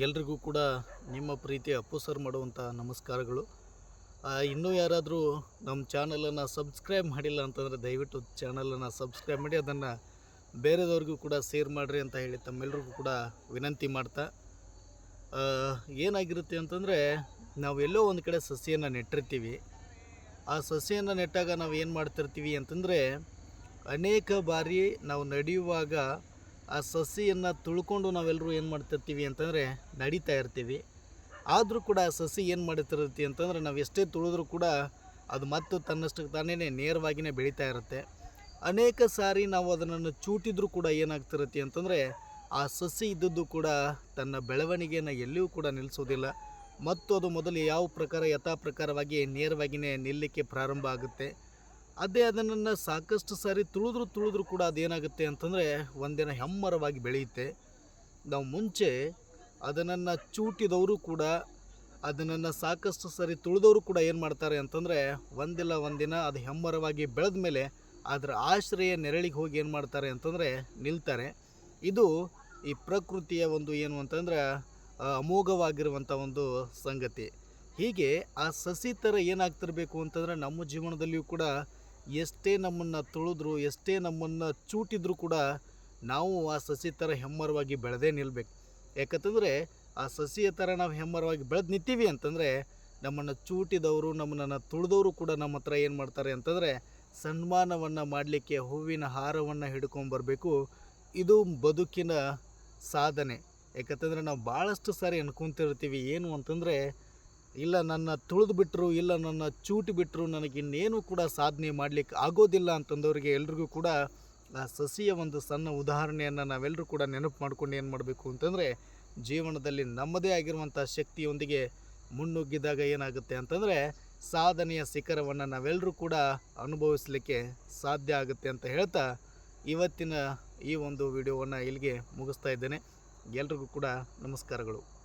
ಎಲ್ರಿಗೂ ಕೂಡ ನಿಮ್ಮ ಪ್ರೀತಿ ಅಪ್ಪು ಸರ್ ಮಾಡುವಂಥ ನಮಸ್ಕಾರಗಳು. ಇನ್ನೂ ಯಾರಾದರೂ ನಮ್ಮ ಚಾನಲನ್ನು ಸಬ್ಸ್ಕ್ರೈಬ್ ಮಾಡಿಲ್ಲ ಅಂತಂದರೆ ದಯವಿಟ್ಟು ಚಾನಲನ್ನು ಸಬ್ಸ್ಕ್ರೈಬ್ ಮಾಡಿ, ಅದನ್ನು ಬೇರೆದವ್ರಿಗೂ ಕೂಡ ಶೇರ್ ಮಾಡಿರಿ ಅಂತ ಹೇಳಿ ತಮ್ಮೆಲ್ರಿಗೂ ಕೂಡ ವಿನಂತಿ ಮಾಡ್ತಾ. ಏನಾಗಿರುತ್ತೆ ಅಂತಂದರೆ ನಾವು ಎಲ್ಲೋ ಒಂದು ಕಡೆ ಸಸಿಯನ್ನು ನೆಟ್ಟಿರ್ತೀವಿ. ಆ ಸಸಿಯನ್ನು ನೆಟ್ಟಾಗ ನಾವು ಏನು ಮಾಡ್ತಿರ್ತೀವಿ ಅಂತಂದರೆ ಅನೇಕ ಬಾರಿ ನಾವು ನಡೆಯುವಾಗ ಆ ಸಸಿಯನ್ನು ತುಳ್ಕೊಂಡು ನಾವೆಲ್ಲರೂ ಏನು ಮಾಡ್ತಿರ್ತೀವಿ ಅಂತಂದರೆ ನಡೀತಾ ಇರ್ತೀವಿ. ಆದರೂ ಕೂಡ ಆ ಸಸಿ ಏನು ಮಾಡ್ತಿರುತ್ತೆ ಅಂತಂದರೆ ನಾವು ಎಷ್ಟೇ ತುಳಿದ್ರೂ ಕೂಡ ಅದು ಮತ್ತು ತನ್ನಷ್ಟಕ್ಕೆ ತಾನೇ ನೇರವಾಗಿಯೇ ಬೆಳೀತಾ ಇರುತ್ತೆ. ಅನೇಕ ಸಾರಿ ನಾವು ಅದನ್ನು ಚೂಟಿದ್ರೂ ಕೂಡ ಏನಾಗ್ತಿರುತ್ತೆ ಅಂತಂದರೆ ಆ ಸಸಿ ಇದ್ದದ್ದು ಕೂಡ ತನ್ನ ಬೆಳವಣಿಗೆಯನ್ನು ಎಲ್ಲಿಯೂ ಕೂಡ ನಿಲ್ಲಿಸೋದಿಲ್ಲ ಮತ್ತು ಅದು ಮೊದಲು ಯಾವ ಪ್ರಕಾರ ಯಥಾ ಪ್ರಕಾರವಾಗಿ ನೇರವಾಗಿಯೇ ನಿಲ್ಲಕ್ಕೆ ಪ್ರಾರಂಭ ಆಗುತ್ತೆ. ಅದೇ ಅದನ್ನು ಸಾಕಷ್ಟು ಸಾರಿ ತುಳಿದ್ರು ತುಳಿದ್ರು ಕೂಡ ಅದೇನಾಗುತ್ತೆ ಅಂತಂದರೆ ಒಂದಿನ ಹೆಮ್ಮರವಾಗಿ ಬೆಳೆಯುತ್ತೆ. ನಾವು ಮುಂಚೆ ಅದನ್ನು ಚೂಟಿದವರು ಕೂಡ ಅದನ್ನು ಸಾಕಷ್ಟು ಸರಿ ತುಳಿದವರು ಕೂಡ ಏನು ಮಾಡ್ತಾರೆ ಅಂತಂದರೆ ಒಂದಿಲ್ಲ ಒಂದಿನ ಅದು ಹೆಮ್ಮರವಾಗಿ ಬೆಳೆದ ಮೇಲೆ ಅದರ ಆಶ್ರಯ ನೆರಳಿಗೆ ಹೋಗಿ ಏನು ಮಾಡ್ತಾರೆ ಅಂತಂದರೆ ನಿಲ್ತಾರೆ. ಇದು ಈ ಪ್ರಕೃತಿಯ ಒಂದು ಏನು ಅಂತಂದ್ರೆ ಅಮೋಘವಾಗಿರುವಂಥ ಒಂದು ಸಂಗತಿ. ಹೀಗೆ ಆ ಸಸಿ ಥರ ಏನಾಗ್ತಿರಬೇಕು ಅಂತಂದ್ರೆ ನಮ್ಮ ಜೀವನದಲ್ಲಿಯೂ ಕೂಡ ಎಷ್ಟೇ ನಮ್ಮನ್ನು ತುಳಿದ್ರು, ಎಷ್ಟೇ ನಮ್ಮನ್ನು ಚೂಟಿದ್ರು ಕೂಡ ನಾವು ಆ ಸಸಿ ಥರ ಹೆಮ್ಮರವಾಗಿ ಬೆಳೆದೇ ನಿಲ್ಬೇಕು. ಯಾಕಂತಂದರೆ ಆ ಸಸಿಯ ಥರ ನಾವು ಹೆಮ್ಮರವಾಗಿ ಬೆಳೆದು ನಿಂತೀವಿ ಅಂತಂದರೆ ನಮ್ಮನ್ನು ಚೂಟಿದವರು, ನಮ್ಮನ್ನು ತುಳಿದವರು ಕೂಡ ನಮ್ಮ ಹತ್ರ ಏನು ಮಾಡ್ತಾರೆ ಅಂತಂದರೆ ಸನ್ಮಾನವನ್ನು ಮಾಡಲಿಕ್ಕೆ, ಹೂವಿನ ಹಾರವನ್ನು ಹಿಡ್ಕೊಂಬರಬೇಕು ಇದು ಬದುಕಿನ ಸಾಧನೆ. ಯಾಕಂತಂದರೆ ನಾವು ಭಾಳಷ್ಟು ಸಾರಿ ಅನ್ಕೊತಿರ್ತೀವಿ, ಏನು ಅಂತಂದರೆ ಇಲ್ಲ ನನ್ನ ತುಳಿದು ಬಿಟ್ಟರು ಇಲ್ಲ ನನ್ನ ಚೂಟಿ ಬಿಟ್ಟರು ನನಗೆ ಇನ್ನೇನು ಕೂಡ ಸಾಧನೆ ಮಾಡಲಿಕ್ಕೆ ಆಗೋದಿಲ್ಲ ಅಂತಂದವರಿಗೆ ಎಲ್ರಿಗೂ ಕೂಡ, ಆ ಸಸಿಯ ಒಂದು ಸಣ್ಣ ಉದಾಹರಣೆಯನ್ನು ನಾವೆಲ್ಲರೂ ಕೂಡ ನೆನಪು ಮಾಡ್ಕೊಂಡು ಏನು ಮಾಡಬೇಕು ಅಂತಂದರೆ, ಜೀವನದಲ್ಲಿ ನಮ್ಮದೇ ಆಗಿರುವಂಥ ಶಕ್ತಿಯೊಂದಿಗೆ ಮುನ್ನುಗ್ಗಿದಾಗ ಏನಾಗುತ್ತೆ ಅಂತಂದರೆ, ಸಾಧನೆಯ ಶಿಖರವನ್ನು ನಾವೆಲ್ಲರೂ ಕೂಡ ಅನುಭವಿಸಲಿಕ್ಕೆ ಸಾಧ್ಯ ಆಗುತ್ತೆ ಅಂತ ಹೇಳ್ತಾ ಇವತ್ತಿನ ಈ ಒಂದು ವಿಡಿಯೋವನ್ನು ಇಲ್ಲಿಗೆ ಮುಗಿಸ್ತಾ ಇದ್ದೇನೆ. ಎಲ್ರಿಗೂ ಕೂಡ ನಮಸ್ಕಾರಗಳು.